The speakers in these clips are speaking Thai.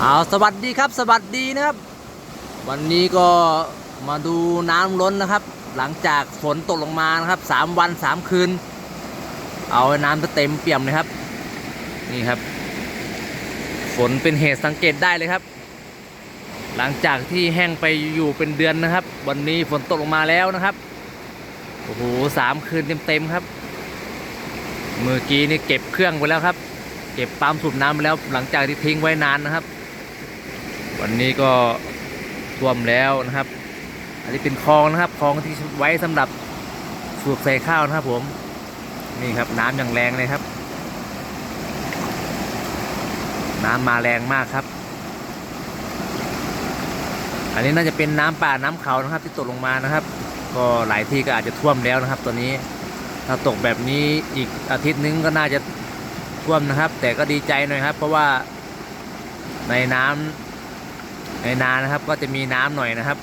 เอาสวัสดีครับสวัสดีนะครับ วันนี้ก็มาดูน้ำล้นนะครับ หลังจากฝนตกลงมานะครับสามวันสามคืน เอาน้ำเต็มเปี่ยมเลยครับ นี่ครับ ฝนเป็นเหตุสังเกตได้เลยครับ หลังจากที่แห้งไปอยู่เป็นเดือนนะครับ วันนี้ฝนตกลงมาแล้วนะครับโอ้โหสามคืนเต็มๆครับ เมื่อกี้นี่เก็บเครื่องไปแล้วครับ เก็บปั๊มสูบน้ำไปแล้วหลังจากที่ทิ้งไว้นานนะครับ วันนี้ก็ท่วมแล้วนะครับ อันนี้เป็นคลองนะครับคลองที่ไว้สำหรับสูบใส่ข้าวนะครับ ผมนี่ครับน้ำอย่างแรงเลยครับ น้ำมาแรงมากครับ อันนี้น่าจะเป็นน้ำป่าน้ำเขานะครับ ที่ตกลงมานะครับ ก็หลายที่ก็อาจจะท่วมแล้วนะครับ ตัวนี้ถ้าตกแบบนี้อีกอาทิตย์นึงก็น่าจะท่วมนะครับ แต่ก็ดีใจหน่อยครับ เพราะว่าในน้ำ ในนานะครับก็จะมีน้ำหน่อยนะครับ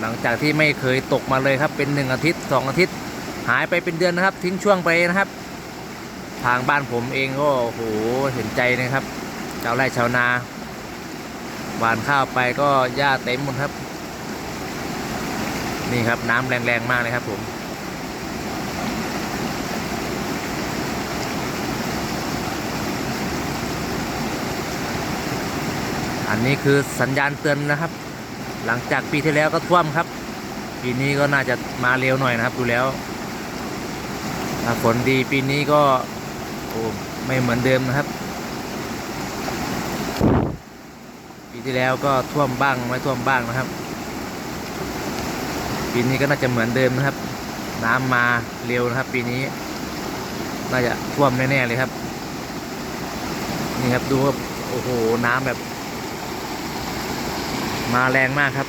หลังจากที่ไม่เคยตกมาเลยครับ เป็นหนึ่งอาทิตย์สองอาทิตย์ หายไปเป็นเดือนนะครับ ทิ้งช่วงไปนะครับ ทางบ้านผมเองก็โอ้โหเห็นใจนะครับชาวไร่ชาวนาหวานข้าวไปก็หญ้าเต็มหมดครับ นี่ครับน้ำแรงๆมากเลยครับผม อันนี้คือสัญญาณเตือนนะครับ หลังจากปีที่แล้วก็ท่วมครับ ปีนี้ก็น่าจะมาเร็วหน่อยนะครับ ดูแล้วถ้าฝนดีปีนี้ก็โอ้ไม่เหมือนเดิมนะครับ ปีที่แล้วก็ท่วมบ้างไม่ท่วมบ้างนะครับ ปีนี้ก็น่าจะเหมือนเดิมนะครับ น้ำมาเร็วนะครับ ปีนี้ น่าจะท่วมแน่ๆเลยครับ นี่ครับดูครับโอ้โหน้ำแบบ มาแรงมากครับ